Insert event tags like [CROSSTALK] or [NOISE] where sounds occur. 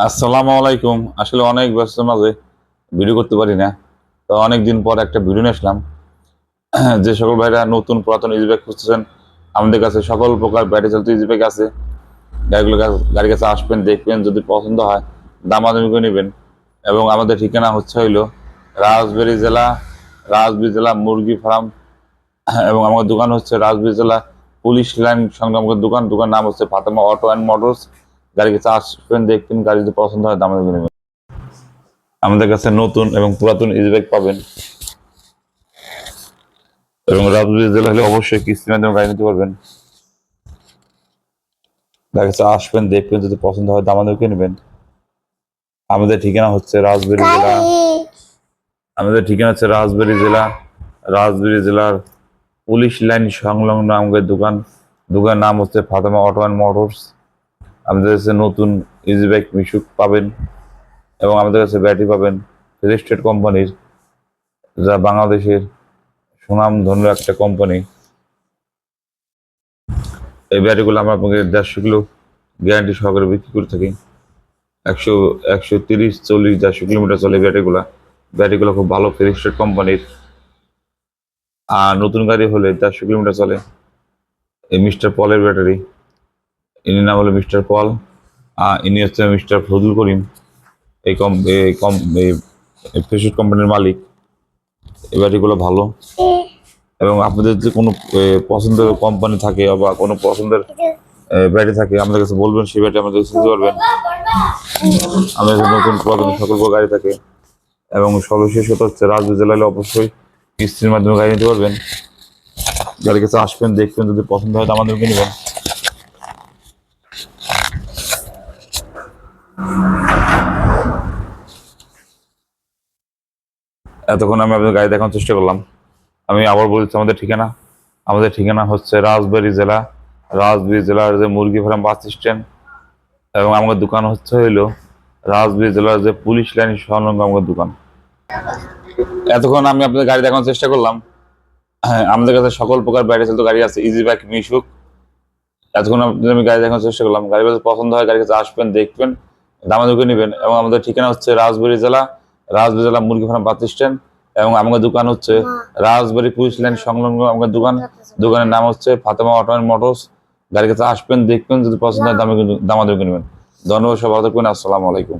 আসসালামু আলাইকুম। আসলে অনেক ব্যস্ত মাঝে ভিডিও করতে পারি না। তো অনেক দিন পর একটা ভিডিও নিয়ে আসলাম। [CLEARS THROAT] যে সকল ভাইরা নতুন পুরাতন ইজি ব্যাগ খুঁজতেছেন, আমাদের কাছে সকল প্রকার ব্যাটারি চালিত ইজি ব্যাগ আছে। গাড়িগুলো গাড়ির কাছে আসবেন, দেখবেন, যদি পছন্দ হয় দামাদামি করে নেবেন। এবং আমাদের ঠিকানা হচ্ছে হইল রাজবাড়ী জেলা রাজবাড়ী জেলা মুরগি ফার্ম। [CLEARS THROAT] এবং আমাদের দোকান হচ্ছে রাজবাড়ী জেলা পুলিশ লাইন সঙ্গে আমাদের দোকান। দোকান নাম হচ্ছে ফাতেমা অটো অ্যান্ড মোটরস। গাড়ি কাছে আসবেন, দেখবেন, গাড়ি যদি পছন্দ হয়, দাম নেবেন। আমাদের কাছে নতুন এবং পুরাতন ইজি ব্যাগ পাবেন। এবং রাজবাড়ী জেলা হলে অবশ্যই কিস্তির মাধ্যমে গাড়ি নিতে পারবেন। আসবেন দেখবেন যদি পছন্দ হয় দাম আমাদেরকে নেবেন। আমাদের ঠিকানা হচ্ছে রাজবাড়ী জেলা। আমাদের ঠিকানা হচ্ছে রাজবাড়ী জেলা। রাজবাড়ী জেলার পুলিশ লাইন সংলগ্ন আমাদের দোকান। দোকানের নাম হচ্ছে ফাতেমা অটো অ্যান্ড মোটরস। আমাদের কাছে নতুন ইজি বাইক মিশুক পাবেন। এবং আমাদের কাছে ব্যাটারি পাবেন রেজিস্টার্ড কোম্পানির যা বাংলাদেশের সুনামধন্য একটা কোম্পানি এই ব্যাটারিগুলো আমরা আপনাকে দেড়শো কিলো গ্যারান্টি সহকারে বিক্রি করে থাকি। একশো একশো তিরিশ, চল্লিশ, দেড়শো কিলোমিটার চলে ব্যাটারিগুলো। ব্যাটারিগুলো খুব ভালো রেজিস্টার্ড কোম্পানির আর নতুন গাড়ি হলে দেড়শো কিলোমিটার চলে। এই মিস্টার পলের ব্যাটারি। ইনি নাম হলো মিস্টার পল। ইনি হচ্ছে মিস্টার ফজলুল করিম। এই কম এই কম, এই ফেসুট কোম্পানির মালিক। এই ব্যাটারিগুলো ভালো। এবং আপনাদের যে কোনো পছন্দের কোম্পানি থাকে বা কোনো পছন্দের ব্যাটারি থাকে, আমাদের কাছে বলবেন, সেই ব্যাটারি আমাদের কাছে পারবেন। আমাদের নতুন পুরাতন সকল গাড়ি থাকে। এবং সর্বশেষ হতে হচ্ছে রাজবাড়ী জেলায় অবশ্যই কিস্তির মাধ্যমে গাড়ি নিতে পারবেন। গাড়ির কাছে আসবেন, দেখবেন, যদি পছন্দ হয়, তো আমাদেরকে নেবেন। এতক্ষণ আমি আপনাদের গাড়ি দেখানোর চেষ্টা করলাম। আমি আবার বলছি, আমাদের ঠিকানা আমাদের ঠিকানা হচ্ছে রাজবাড়ি জেলা, রাজবাড়ী জেলার যে মুরগি ফার্ম বাস স্ট্যান্ড এবং আমাদের দোকান হচ্ছে হইল রাজবাড়ী জেলার যে পুলিশ লাইন সংলগ্ন আমাদের দোকান। এতক্ষণ আমি আপনাদের গাড়ি দেখানোর চেষ্টা করলাম। হ্যাঁ আমাদের কাছে সকল প্রকার ব্যাটারি চালিত গাড়ি আছে ইজি বাইক মিশুক। এতক্ষণ আপনাদের আমি গাড়ি দেখানোর চেষ্টা করলাম, গাড়ি পছন্দ হয়, গাড়ির কাছে আসবেন, দেখবেন দামাদুকে নেবেন এবং আমাদের ঠিকানা হচ্ছে রাজবাড়ি জেলা রাজবাড়ী জেলা মুরগি ফার্ম বাস স্ট্যান্ড এবং আমাদের দোকান হচ্ছে রাজবাড়ি পুলিশ লাইন সংলগ্ন আমাদের দোকান। দোকানের নাম হচ্ছে ফাতেমা অটো অ্যান্ড মোটরস। গাড়ির কাছে আসবেন দেখবেন যদি পছন্দ হয় দামে দামাদুকে কিনবেন। ধন্যবাদ সবাই থাকবেন। আসসালামু আলাইকুম।